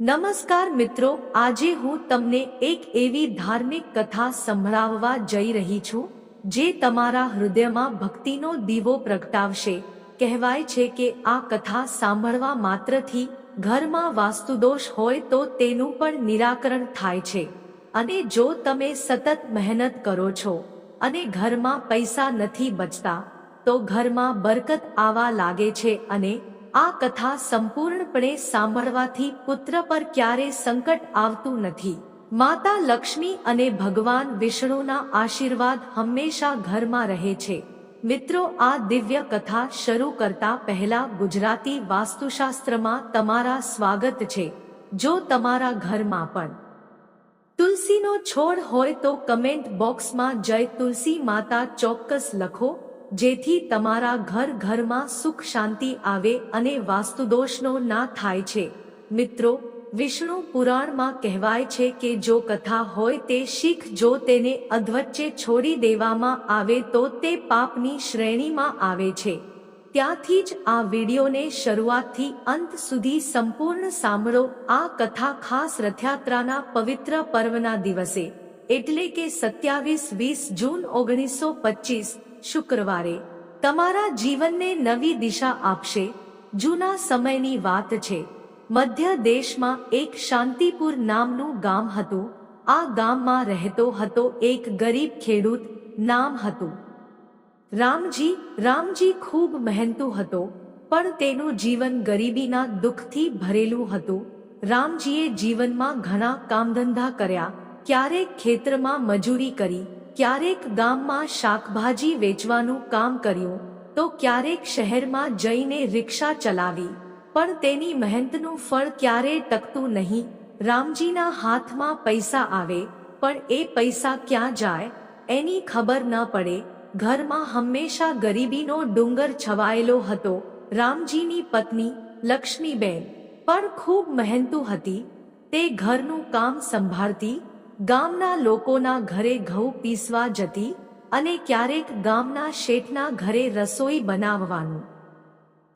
નમસ્કાર મિત્રો, આજે હું તમને એક એવી ધાર્મિક કથા સંભળાવવા જઈ રહી છું, જે તમારા હૃદયમાં ભક્તિનો દીવો પ્રગટાવશે. કહેવાય છે કે આ કથા સાંભળવા માત્રથી ઘરમાં વાસ્તુદોષ હોય તો તેનું પણ નિરાકરણ થાય છે. અને જો તમે સતત મહેનત કરો છો અને ઘરમાં પૈસા નથી બચતા, તો ઘરમાં બરકત આવા લાગે છે અને આ કથા સંપૂર્ણપણે સાંભળવાથી પુત્ર પર ક્યારે સંકટ આવતું નથી. માતા લક્ષ્મી અને ભગવાન વિષ્ણુના આશીર્વાદ હંમેશા ઘરમાં રહે છે. મિત્રો, આ દિવ્ય કથા શરૂ કરતા પહેલા ગુજરાતી વાસ્તુશાસ્ત્રમાં તમારા સ્વાગત છે. જો તમારા ઘરમાં પણ તુલસીનો છોડ હોય તો કમેન્ટ બોક્સમાં જય તુલસી માતા ચોક્કસ લખો. જેથી તમારા ઘર ઘરમાં સુખ શાંતિ આવે અને વાસ્તુદોષનો ના થાય છે. મિત્રો, વિષ્ણુ પુરાણમાં કહેવાય છે કે જો કથા હોય તે શીખ જો તેને અધવચ્ચે છોડી દેવામાં આવે તો તે પાપની શ્રેણીમાં આવે છે. ત્યાંથી જ આ વિડીયોને શરૂઆતથી અંત સુધી સંપૂર્ણ સાંભળો. આ કથા ખાસ રથયાત્રાના પવિત્ર પર્વના દિવસે, એટલે કે સત્યાવીસ વીસ જૂન ઓગણીસો પચીસ શુક્રવારે તમારા જીવનને નવી દિશા આપશે. જૂના સમયની વાત છે. મધ્ય દેશમાં એક શાંતિપુર નામનું ગામ હતું. આ ગામમાં રહેતો હતો એક ગરીબ ખેડૂત નામ હતું. રામજી રામજી ખૂબ મહેનતુ હતો, પણ તેનું જીવન ગરીબીના દુઃખથી ભરેલું હતું. રામજીએ જીવનમાં ઘણા કામધંધા કર્યા. ક્યારેક ખેતરમાં મજૂરી કરી ક્યારેક ગામમાં શાકભાજી વેચવાનું કામ કર્યું, તો ક્યારેક શહેરમાં જઈને રિક્ષા ચલાવી. પણ તેની મહેનતનું ફળ ક્યારેય ટકતું નહીં. રામજીના હાથમાં પૈસા આવે, પણ એ પૈસા ક્યાં જાય, એની ખબર ન પડે. ઘરમાં હંમેશા ગરીબીનો ડુંગર છવાયેલો હતો. રામજીની પત્ની, લક્ષ્મીબેન, પણ ખૂબ મહેનતુ હતી. તે ઘરનું કામ સંભાળતી ગામના લોકોના ઘરે ઘઉં પીસવા જતી અને ક્યારેક ગામના શેઠના ઘરે રસોઈ બનાવવાનું.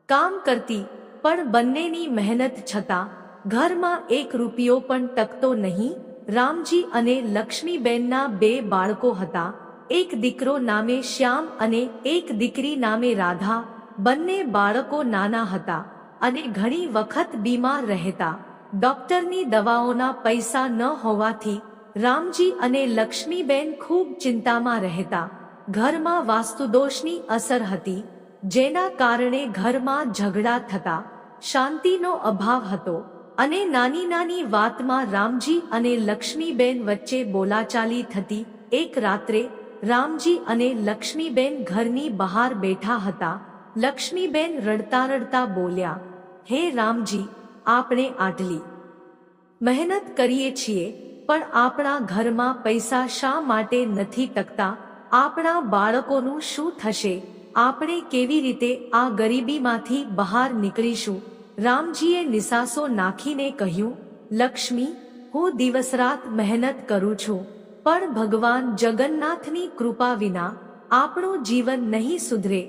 કામ કરતી, પણ બંનેની મહેનત છતાં, ઘરમાં એક રૂપિયો પણ ટકતો નહીં. રામજી અને લક્ષ્મીબેનના બે બાળકો હતા. એક દીકરો નામે શ્યામ અને એક દીકરી નામે રાધા. બંને બાળકો નાના હતા અને ઘણી વખત બીમાર રહેતા. ડોક્ટરની દવાઓના પૈસા ન હોવાથી રામજી અને લક્ષ્મીબેન ખૂબ ચિંતામાં રહેતા. ઘરમાં વાસ્તુદોષની અસર હતી, જેના કારણે ઘરમાં ઝઘડા થતા, શાંતિનો અભાવ હતો અને નાની નાની વાતમાં રામજી અને લક્ષ્મીબેન વચ્ચે બોલાચાલી થતી. એક રાત્રે, રામજી અને લક્ષ્મીબેન ઘરની બહાર બેઠા હતા. લક્ષ્મીબેન રડતા રડતા બોલ્યા, હે રામજી, આપણે આટલી મહેનત કરીએ છીએ પણ આપણા ઘરમાં પૈસા શા માટે નથી ટકતા? આપણા બાળકોનું શું થશે? આપણે કેવી રીતે આ ગરીબીમાંથી બહાર નીકળીશું? રામજીએ નિસાસો નાખીને કહ્યું, લક્ષ્મી, હું દિવસ રાત મહેનત કરું છું, પણ ભગવાન જગન્નાથની કૃપા વિના આપણું જીવન નહીં સુધરે.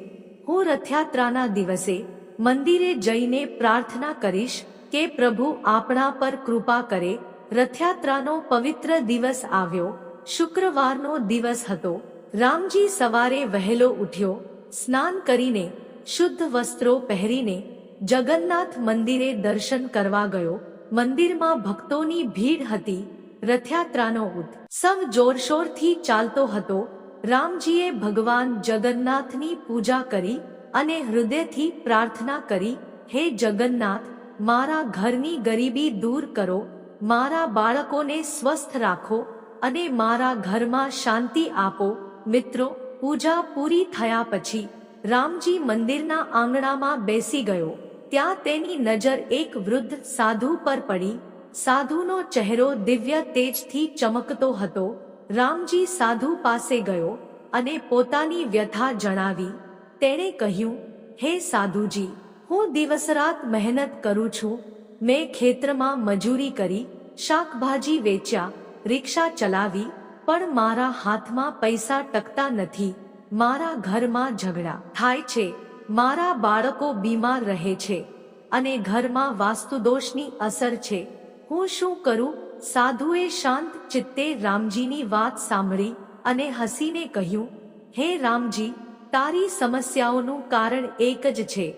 હું રથયાત્રાના દિવસે મંદિરે જઈને પ્રાર્થના કરીશ કે પ્રભુ આપણા પર કૃપા કરે રથયાત્રાનો પવિત્ર દિવસ આવ્યો. શુક્રવારનો દિવસ હતો. રામજી સવારે વહેલો ઉઠ્યો. સ્નાન કરીને શુદ્ધ વસ્ત્રો પહેરીને જગન્નાથ મંદિરે દર્શન કરવા ગયો. મંદિરમાં ભક્તોની ભીડ હતી. રથયાત્રાનો ઉત્સવ જોરશોરથી ચાલતો હતો. રામજીએ ભગવાન જગન્નાથની પૂજા કરી અને હૃદયથી પ્રાર્થના કરી, હે જગન્નાથ, મારા ઘરની ગરીબી દૂર કરો. મારા બાળકોને સ્વસ્થ રાખો અને મારા ઘરમાં શાંતિ આપો. મિત્રો, પૂજા પૂરી થયા પછી રામજી મંદિરના આંગણામાં બેસી ગયો. ત્યાં તેની નજર એક વૃદ્ધ સાધુ પર પડી. સાધુનો ચહેરો દિવ્ય તેજથી ચમકતો હતો. રામજી સાધુ પાસે ગયો અને પોતાની વ્યથા જણાવી. તેણે કહ્યું, હે સાધુજી, હું દિવસ રાત મહેનત કરું છું. મેં ખેતરમાં મજૂરી કરી, શાકભાજી વેચ્યા, રિક્ષા ચલાવી, પણ મારા હાથમાં પૈસા ટકતા નથી, મારા ઘરમાં ઝઘડા થાય છે, મારા બાળકો બીમાર રહે છે, અને ઘરમાં વાસ્તુદોષની અસર છે. હું શું કરું? સાધુએ શાંત ચિત્તે રામજીની વાત સાંભળી અને હસીને કહ્યું, હે રામજી, તારી સમસ્યાઓનું કારણ એક જ છે.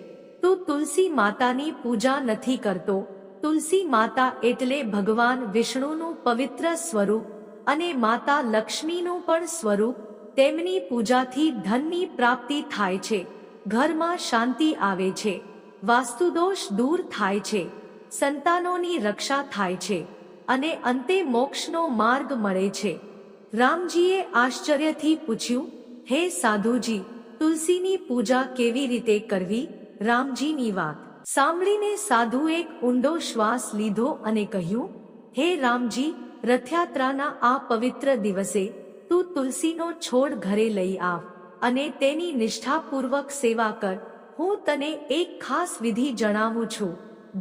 તું તુલસી માતાની પૂજા નથી કરતો. તુલસી માતા એટલે ભગવાન વિષ્ણુનું પવિત્ર સ્વરૂપ અને માતા લક્ષ્મીનું પણ સ્વરૂપ. તેમની પૂજાથી ધનની પ્રાપ્તિ થાય છે. ઘરમાં શાંતિ આવે છે. વાસ્તુદોષ દૂર થાય છે. સંતાનોની રક્ષા થાય છે. અને અંતે મોક્ષનો માર્ગ મળે છે. રામજીએ આશ્ચર્યથી પૂછ્યું, હે સાધુજી, તુલસીની પૂજા કેવી રીતે કરવી? રામજીની વાત. સાંભળીને સાધુ એક ઊંડો શ્વાસ લીધો અને કહ્યું, હે રામજી, રથયાત્રાના આ પવિત્ર દિવસે તું તુલસીનો છોડ ઘરે લઈ આવ અને તેની નિષ્ઠાપૂર્વક સેવા કર. હું તને એક ખાસ વિધિ જણાવું છું,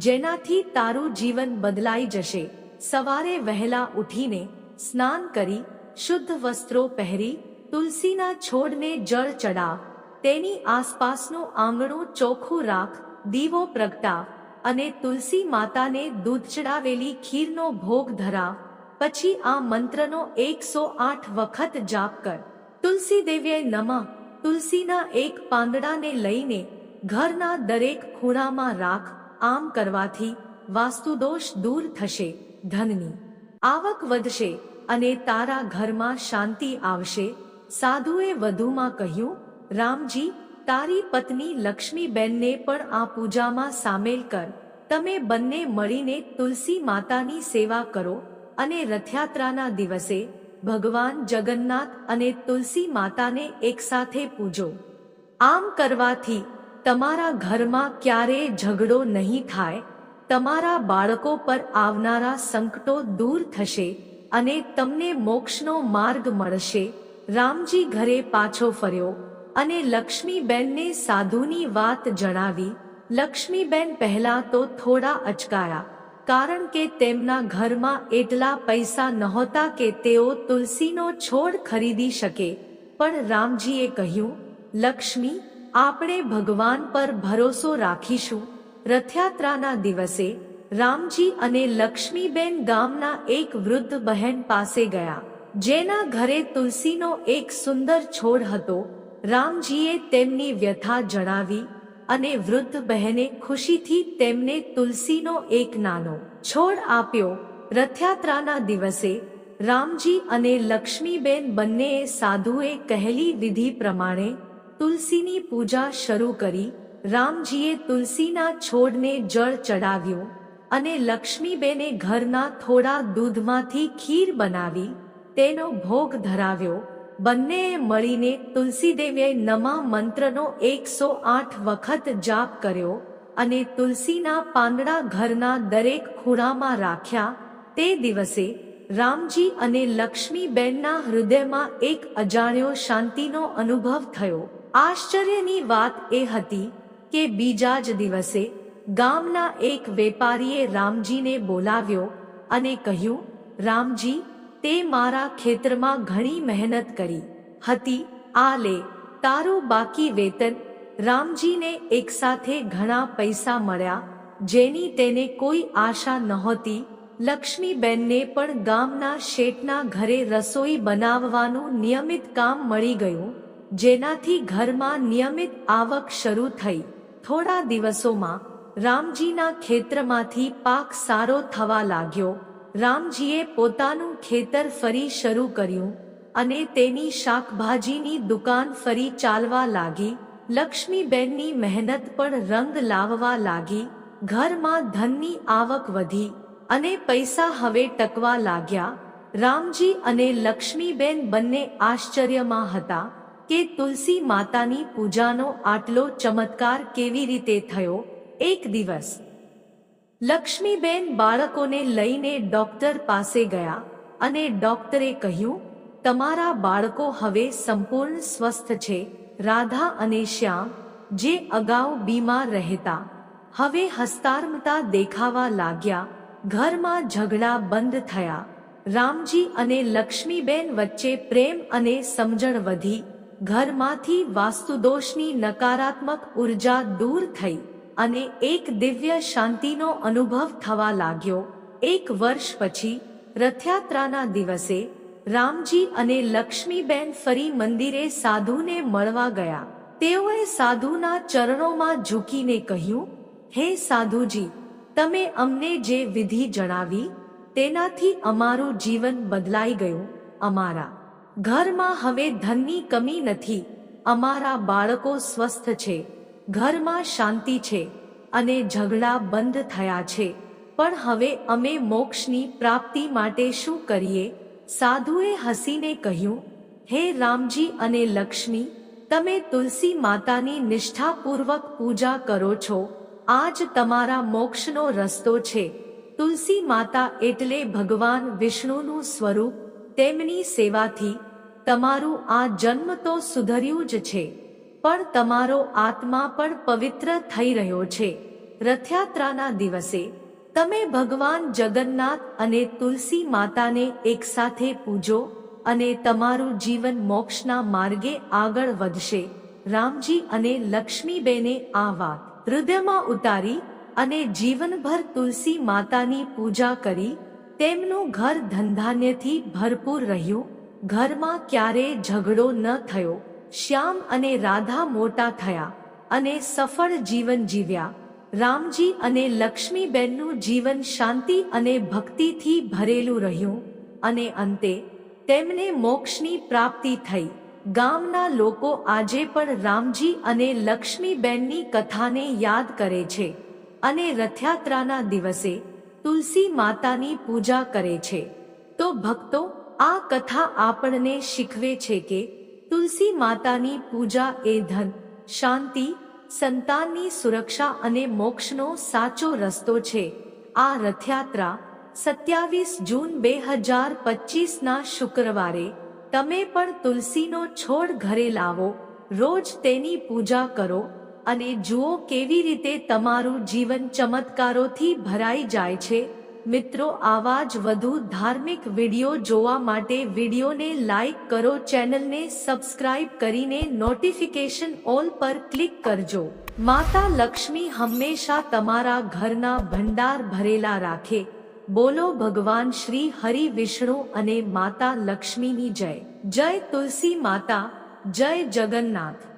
જેનાથી તારું જીવન બદલાઈ જશે. સવારે વહેલા ઉઠીને સ્નાન કરી, શુદ્ધ વસ્ત્રો પહેરી, તુલસીના છોડને જળ ચડાવ તેની આસપાસનું આંગણું ચોખ્ખું રાખ, દીવો પ્રગટાવ અને તુલસી માતાને દૂધ ચડાવેલી ખીરનો ભોગ ધરાવ. પછી આ મંત્રનો એકસો આઠ વખત જાપ કર. તુલસી દેવ્ય નમઃ. તુલસીના એક પાંદડાને લઈને ઘરના દરેક ખૂણામાં રાખ, આમ કરવાથી વાસ્તુદોષ દૂર થશે, ધનની આવક વધશે અને તારા ઘરમાં શાંતિ આવશે. સાધુએ વધુમાં કહ્યું રામજી, તારી પત્ની લક્ષ્મીબેનને પણ આ પૂજામાં સામેલ કર. તમે બંને મળીને તુલસી માતાની સેવા કરો અને રથયાત્રાના દિવસે ભગવાન જગન્નાથ અને તુલસી માતાને એકસાથે પૂજો. આમ કરવાથી તમારા ઘરમાં ક્યારેય ઝઘડો નહીં થાય, તમારા બાળકો પર આવનારા સંકટો દૂર થશે અને તમને મોક્ષનો માર્ગ મળશે. રામજી ઘરે પાછો ફર્યો. અને લક્ષ્મીબેનને સાધુની વાત જણાવી, લક્ષ્મીબેન પહેલા તો થોડા અચકાયા, કારણ કે તેમના ઘરમાં એટલા પૈસા નહોતા કે તેઓ તુલસીનો છોડ ખરીદી શકે. પણ રામજીએ કહ્યું, લક્ષ્મી, આપણે ભગવાન પર ભરોસો રાખીશું. રથયાત્રાના દિવસે રામજી અને લક્ષ્મીબેન ગામના એક વૃદ્ધ બહેન પાસે ગયા, જેના ઘરે તુલસીનો એક સુંદર છોડ હતો. રામજીએ તેમની વ્યથા જણાવી અને વૃદ્ધ બહેને ખુશીથી તેમને તુલસીનો એક નાનો છોડ આપ્યો. રથયાત્રાના દિવસે રામજી અને લક્ષ્મીબેન બંનેએ સાધુએ કહેલી વિધિ પ્રમાણે તુલસીની પૂજા શરૂ કરી. રામજીએ તુલસીના છોડને જળ ચડાવ્યું અને લક્ષ્મીબેને ઘરના થોડા દૂધમાંથી ખીર બનાવી. તેનો ભોગ ધરાવ્યો. બંનેએ મળીને તુલસીદેવીએ નમા મંત્રનો એકસો આઠ વખત જાપ કર્યો અને તુલસીના પાંદડા ઘરના દરેક ખૂણામાં રાખ્યા. તે દિવસે રામજી અને લક્ષ્મીબેનના હૃદયમાં એક અજાણ્યો શાંતિનો અનુભવ થયો. આશ્ચર્યની વાત એ હતી કે બીજા જ દિવસે ગામના એક વેપારીએ રામજીને બોલાવ્યો અને કહ્યું, રામજી તે મારા ખેતરમાં ઘણી મહેનત કરી. હતી. આ લે, તારું બાકી વેતન રામજીને એકસાથે ઘણા પૈસા મળ્યા, જેની તેને કોઈ આશા નહોતી. લક્ષ્મીબેનને પણ ગામના શેઠના ઘરે રસોઈ બનાવવાનું નિયમિત કામ મળી ગયું, જેનાથી ઘરમાં નિયમિત આવક શરૂ થઈ. થોડા દિવસોમાં રામજીના ખેતરમાંથી પાક સારો થવા લાગ્યો. રામજીએ પોતાનું ખેતર ફરી શરૂ કર્યું અને તેની શાકભાજીની દુકાન ફરી ચાલવા લાગી. લક્ષ્મીબેનની મહેનત પણ રંગ લાવવા લાગી. ઘરમાં ધનની આવક વધી અને પૈસા હવે ટકવા લાગ્યા. રામજી અને લક્ષ્મીબેન બંને આશ્ચર્યમાં હતા કે તુલસી માતાની પૂજાનો આટલો ચમત્કાર કેવી રીતે થયો? એક દિવસ લક્ષ્મીબેન બાળકોને લઈને ડોક્ટર પાસે ગયા અને ડોક્ટરે કહ્યું, તમારા બાળકો હવે સંપૂર્ણ સ્વસ્થ છે, રાધા અને શ્યામ, જે અગાઉ બીમાર રહેતા. હવે હસ્તારમતા દેખાવા લાગ્યા, ઘરમાં ઝઘડા બંધ થયા. રામજી અને લક્ષ્મીબેન વચ્ચે પ્રેમ અને સમજણ વધી, ઘરમાંથી વાસ્તુદોષની નકારાત્મક ઊર્જા દૂર થઈ. અને એક દિવ્ય શાંતિનો અનુભવ થવા લાગ્યો. એક વર્ષ પછી, રથયાત્રાના દિવસે, રામજી અને લક્ષ્મીબેન ફરી મંદિરે સાધુને મળવા ગયા. તેઓએ સાધુના ચરણોમાં ઝૂકીને કહ્યું, હે સાધુજી, તમે અમને જે વિધિ જણાવી, તેનાથી અમારું જીવન બદલાઈ ગયું, અમારા ઘરમાં હવે ધનની કમી નથી, અમારા બાળકો સ્વસ્થ છે. ઘરમાં શાંતિ છે અને ઝઘડા બંધ થયા છે. પણ હવે અમે મોક્ષની પ્રાપ્તિ માટે શું કરીએ? સાધુએ હસીને કહ્યું, હે રામજી અને લક્ષ્મી, તમે તુલસી માતાની નિષ્ઠાપૂર્વક પૂજા કરો છો. આજ તમારા મોક્ષનો રસ્તો છે. તુલસી માતા એટલે ભગવાન વિષ્ણુનું સ્વરૂપ તેમની સેવાથી. તમારું આ જન્મ તો સુધર્યું જ છે. પણ તમારો આત્મા પણ પવિત્ર થઈ રહ્યો છે. રથયાત્રાના દિવસે તમે ભગવાન જગન્નાથ અને તુલસી માતાને એકસાથે પૂજો અને તમારું જીવન મોક્ષના માર્ગે આગળ વધશે. રામજી અને લક્ષ્મીબેને આ વાત હૃદયમાં ઉતારી અને જીવનભર તુલસી માતાની પૂજા કરી. તેમનું ઘર ધંધાન્યથી ભરપૂર રહ્યું. ઘરમાં ક્યારેય ઝઘડો ન થયો. શ્યામ અને રાધા મોટા થયા અને સફળ જીવન જીવ્યા. રામજી અને લક્ષ્મીબેનનું જીવન શાંતિ અને ભક્તિથી ભરેલું રહ્યું અને અંતે તેમને મોક્ષની પ્રાપ્તિ થઈ. ગામના લોકો આજે પણ રામજી અને લક્ષ્મીબેનની કથાને યાદ કરે છે અને રથયાત્રાના દિવસે તુલસી માતાની પૂજા કરે છે. તો ભક્તો, આ કથા આપણને શીખવે છે કે તુલસી માતાની પૂજા એ ધન, શાંતિ, સંતાનની સુરક્ષા અને મોક્ષનો સાચો રસ્તો છે. આ રથયાત્રા સત્યાવીસ જૂન બે હજાર પચીસના શુક્રવારે તમે પણ તુલસીનો છોડ ઘરે લાવો, રોજ તેની પૂજા કરો અને જુઓ કેવી રીતે તમારું જીવન ચમત્કારોથી ભરાઈ જાય છે. મિત્રો, આવા જ વધુ ધાર્મિક વીડિયો જોવા માટે વિડીયોને લાઈક કરો, ચેનલને સબસ્ક્રાઇબ કરીને નોટિફિકેશન ઓલ પર ક્લિક કરજો. માતા લક્ષ્મી હંમેશા તમારા ઘરના ભંડાર ભરેલા રાખે. બોલો ભગવાન શ્રી હરિ વિષ્ણુ અને માતા લક્ષ્મીની જય. જય તુલસી માતા, જય જગન્નાથ.